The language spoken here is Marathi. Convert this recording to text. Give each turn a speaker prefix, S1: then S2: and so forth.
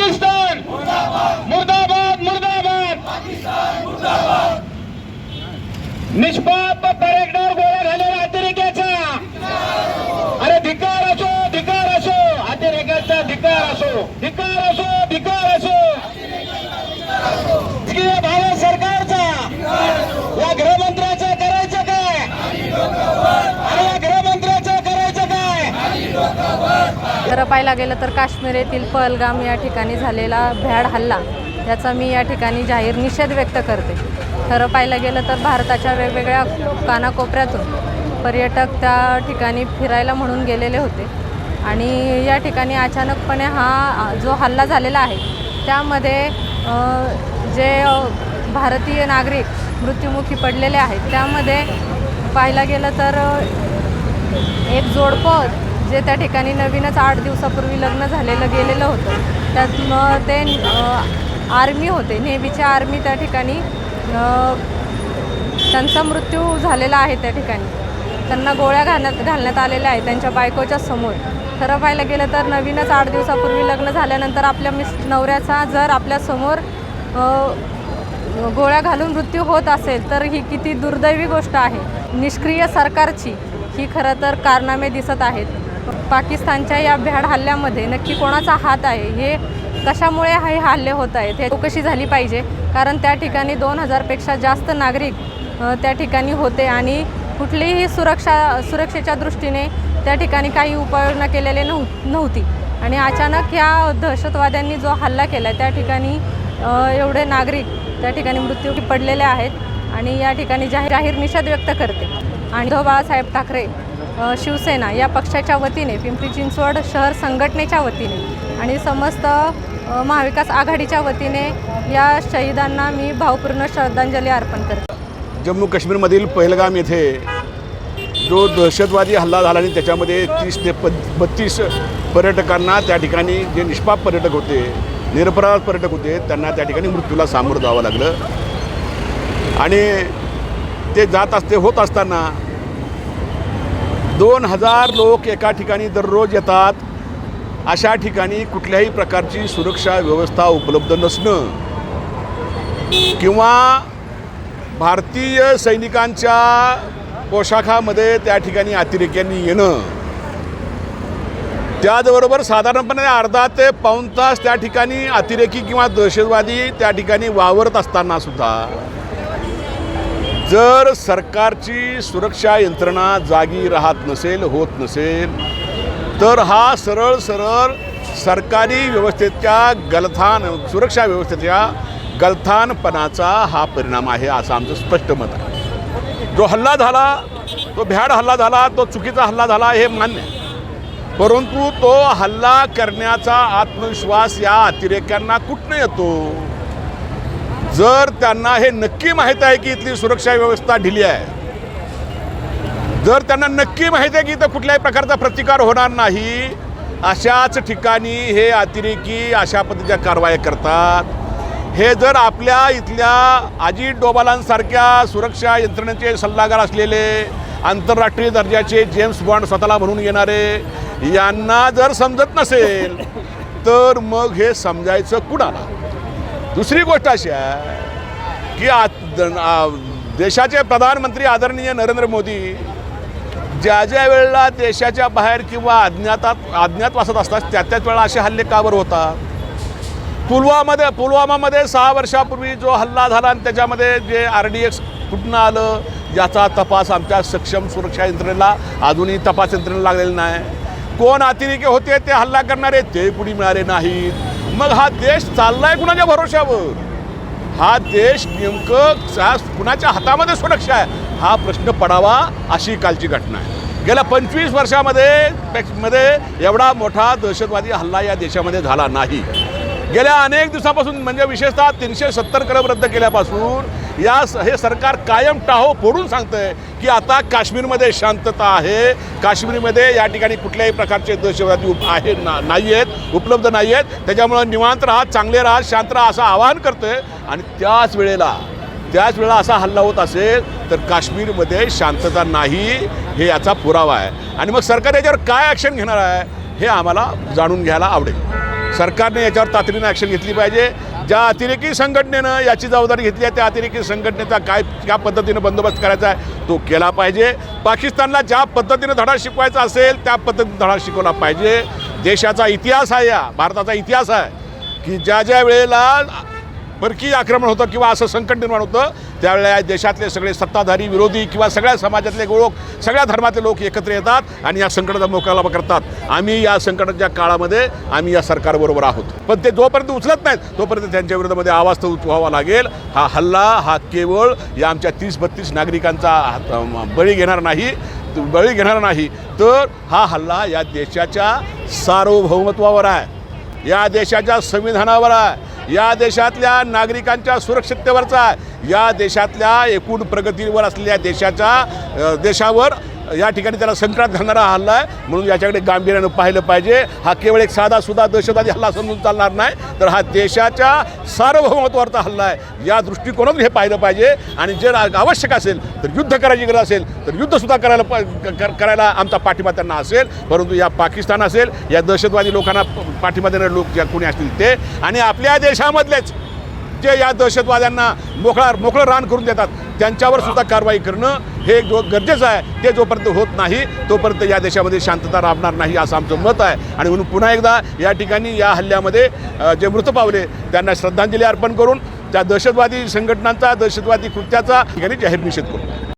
S1: पाकिस्तान! मुर्दाबाद मुर्दाबाद! निष्पाप परेडॉर गोळ्या झालेल्या अतिरेक्याचा! अरे धिकार असो धिकार असो! अतिरेक्याचा धिकार असो! धिकार असो धिकार असो! भारत सरकारचा! या गृहमंत्र्याचा करायचं काय? अरे या गृहमंत्र्याचा करायचं काय?
S2: खरं पाहायला गेलं तर काश्मीर येथील पहलगाम या ठिकाणी झालेला भ्याड हल्ला याचा मी या ठिकाणी जाहीर निषेध व्यक्त करते. खरं पाहायला गेलं तर भारताच्या वेगवेगळ्या कानाकोपऱ्यातून पर्यटक त्या ठिकाणी फिरायला म्हणून गेलेले होते. आणि या ठिकाणी अचानकपणे हा जो हल्ला झालेला आहे त्यामध्ये जे भारतीय नागरिक मृत्युमुखी पडलेले आहेत त्यामध्ये पाहायला गेलं तर एक जोडपं जे त्या ठिकाणी नवीनच आठ दिवसापूर्वी लग्न झालेलं गेलेलं होतं. त्यात मग ते आर्मी होते. नेव्हीच्या आर्मी त्या ठिकाणी त्यांचा मृत्यू झालेला आहे त्या ठिकाणी. त्यांना गोळ्या घालण्यात घालण्यात आलेल्या आहेत. त्यांच्या बायकोच्या समोर. खरं पाहायला गेलं तर नवीनच आठ दिवसापूर्वी लग्न झाल्यानंतर आपल्या मिस नवऱ्याचा जर आपल्यासमोर गोळ्या घालून मृत्यू होत असेल तर ही किती दुर्दैवी गोष्ट आहे. निष्क्रिय सरकारची ही खरं तर कारनामे दिसत आहेत. पाकिस्तानच्या या भ्याड हल्ल्यामध्ये नक्की कोणाचा हात आहे हे कशामुळे हे हल्ले होत आहेत हे चौकशी झाली पाहिजे. कारण त्या ठिकाणी दोन हजारपेक्षा जास्त नागरिक त्या ठिकाणी होते आणि कुठलीही सुरक्षा सुरक्षेच्या दृष्टीने त्या ठिकाणी काही उपाययोजना केलेले नव्ह नव्हती. आणि अचानक ह्या दहशतवाद्यांनी जो हल्ला केला त्या ठिकाणी एवढे नागरिक त्या ठिकाणी मृत्यू पडलेले आहेत आणि या ठिकाणी जाहीर जाहीर निषेध व्यक्त करते. आणि उद्धव बाळासाहेब ठाकरे शिवसेना या पक्षाच्या वतीने पिंपरी चिंचवड शहर संघटनेच्या वतीने आणि समस्त महाविकास आघाडीच्या वतीने या शहीदांना मी भावपूर्ण श्रद्धांजली अर्पण करते.
S3: जम्मू काश्मीरमधील पहलगाम येथे जो दहशतवादी हल्ला झाला आणि त्याच्यामध्ये तीस ते प बत्तीस पर्यटकांना त्या ठिकाणी जे निष्पाप पर्यटक होते निरपराध पर्यटक होते त्यांना त्या ठिकाणी मृत्यूला सामोरं जावं लागलं. आणि ते जात असते होत असताना दोन हजार लोक एका ठिकाणी दररोज येतात. अशा ठिकाणी कुठल्याही प्रकारची सुरक्षा व्यवस्था उपलब्ध नसणं. किंवा भारतीय सैनिकांच्या पोशाखामध्ये त्या ठिकाणी अतिरेक्यांनी येणं. त्याचबरोबर साधारणपणे अर्धा ते पाऊण तास त्या ठिकाणी अतिरेकी किंवा दहशतवादी त्या ठिकाणी वावरत असताना सुद्धा जर सरकारची सुरक्षा यंत्रणा जागी राहत नसेल होत नसेल तर हा सरळ सरळ सरकारी व्यवस्थेच्या गलथान सुरक्षा व्यवस्थेच्या गलथानपणाचा हा परिणाम आहे असं आमचं स्पष्ट मत आहे. जो हल्ला झाला तो भ्याड हल्ला झाला तो चुकीचा हल्ला झाला हे मान्य आहे. परंतु तो हल्ला करण्याचा आत्मविश्वास या अतिरेक्यांना कुठनं येतो? जर त्यांना हे नक्की माहीत आहे की इथली सुरक्षा व्यवस्था ढिली आहे जर त्यांना नक्की माहीत आहे की इथं कुठल्याही प्रकारचा प्रतिकार होणार नाही अशाच ठिकाणी हे अतिरेकी अशा पद्धतीच्या कारवाया करतात. हे जर आपल्या इथल्या अजित डोबालांसारख्या सुरक्षा यंत्रणेचे सल्लागार असलेले आंतरराष्ट्रीय दर्जाचे जेम्स बॉन्ड स्वतःला म्हणून येणारे यांना जर समजत नसेल तर मग हे समजायचं कुणाला? दुसरी गोष्ट अशी आहे की आ द- देशाचे प्रधानमंत्री आदरणीय नरेंद्र मोदी ज्या ज्या वेळेला देशाच्या बाहेर किंवा अज्ञातात अज्ञातवासात असतात त्या त्याच वेळेला असे हल्ले का बरं होतात? पुलवामध्ये पुलवामामध्ये सहा वर्षापूर्वी जो हल्ला झाला आणि त्याच्यामध्ये जे आर डी एक्स कुठनं आलं याचा तपास आमच्या सक्षम सुरक्षा यंत्रणेला अजूनही तपास यंत्रणेला लागलेला नाही. कोण अतिरेकी होते ते हल्ला करणारे? ते पुढे मिळाले नाहीत. मग हा देश चाललाय कुणाच्या भरोश्यावर? हा देश नेमकं कुणाच्या हातामध्ये सुरक्षा आहे? हा प्रश्न पडावा अशी कालची घटना आहे. गेल्या पंचवीस वर्षामध्ये मध्ये एवढा मोठा दहशतवादी हल्ला या देशामध्ये झाला नाही. गेल्या अनेक दिवसापासून म्हणजे विशेषतः तीनशे सत्तर कलम रद्द केल्यापासून या हे सरकार कायम टाहो फोडून सांगतंय की आता काश्मीरमध्ये शांतता आहे. काश्मीरमध्ये या ठिकाणी कुठल्याही प्रकारचे दहशतवादी उप आहे ना नाही आहेत उपलब्ध नाही आहेत त्याच्यामुळं निवांत राहा चांगले राहा शांत राहा असं आवाहन करतोय. आणि त्याच वेळेला त्याच वेळेला असा हल्ला होत असेल तर काश्मीरमध्ये शांतता नाही हे याचा पुरावा आहे. आणि मग सरकार याच्यावर काय ॲक्शन घेणार आहे हे आम्हाला जाणून घ्यायला आवडेल. सरकारने याच्यावर तातडीनं ॲक्शन घेतली पाहिजे. ज्या अतिरेकी संघटनेनं याची जबाबदारी घेतली आहे त्या अतिरेकी संघटनेचा काय ज्या पद्धतीनं बंदोबस्त करायचा आहे तो केला पाहिजे. पाकिस्तानला ज्या पद्धतीनं धडा शिकवायचा असेल त्या पद्धतीने धडा शिकवला पाहिजे. देशाचा इतिहास आहे या भारताचा इतिहास आहे की ज्या ज्या वेळेला परकीय आक्रमण होतं किंवा असं संकट निर्माण होतं त्यावेळेला या देशातले सगळे सत्ताधारी विरोधी किंवा सगळ्या समाजातले लोक सगळ्या धर्मातले लोक एकत्र येतात आणि या संकटाचा मोकाबला करतात. आम्ही या संकटाच्या काळामध्ये आम्ही या सरकारबरोबर आहोत. पण ते जोपर्यंत उचलत नाहीत तोपर्यंत त्यांच्या विरोधामध्ये आवाज तर उठवावा लागेल. हा हल्ला हा केवळ या आमच्या तीस बत्तीस नागरिकांचा बळी घेणार नाही बळी घेणार नाही. तर हा हल्ला या देशाच्या सार्वभौमत्वावर आहे. या देशाच्या संविधानावर आहे. या देशातल्या नागरिकांच्या सुरक्षिततेवरचा या देशातल्या एकूण प्रगतीवर असलेल्या देशाच्या देशावर या ठिकाणी त्याला संकटात घालणारा हा हल्ला आहे. म्हणून याच्याकडे गांभीर्यानं पाहिलं पाहिजे. हा केवळ एक साधा सुद्धा दहशतवादी हल्ला समजून चालणार नाही. तर हा देशाच्या सार्वभौमत्वावरचा हल्ला आहे. या दृष्टिकोनातून हे पाहिलं पाहिजे. आणि जर आवश्यक असेल तर युद्ध करायची गरज असेल तर युद्धसुद्धा करायला प- कर- करायला आमचा पाठिंबा त्यांना असेल. परंतु या पाकिस्तान असेल या दहशतवादी लोकांना पाठिंबा देणारे लोक ज्या कोणी असतील ते. आणि आपल्या देशामधलेच जे या दहशतवाद्यांना मोकळा मोकळं रान करून देतात त्यांच्यावर सुद्धा कारवाई करणं हे जो गरजेचं आहे ते जोपर्यंत होत नाही तोपर्यंत या देशामध्ये शांतता राबणार नाही असं आमचं मत आहे. आणि म्हणून पुन्हा एकदा या ठिकाणी या हल्ल्यामध्ये जे मृत पावले त्यांना श्रद्धांजली अर्पण करून त्या दहशतवादी संघटनांचा दहशतवादी कृत्याचा ठिकाणी जाहीर निषेध करू.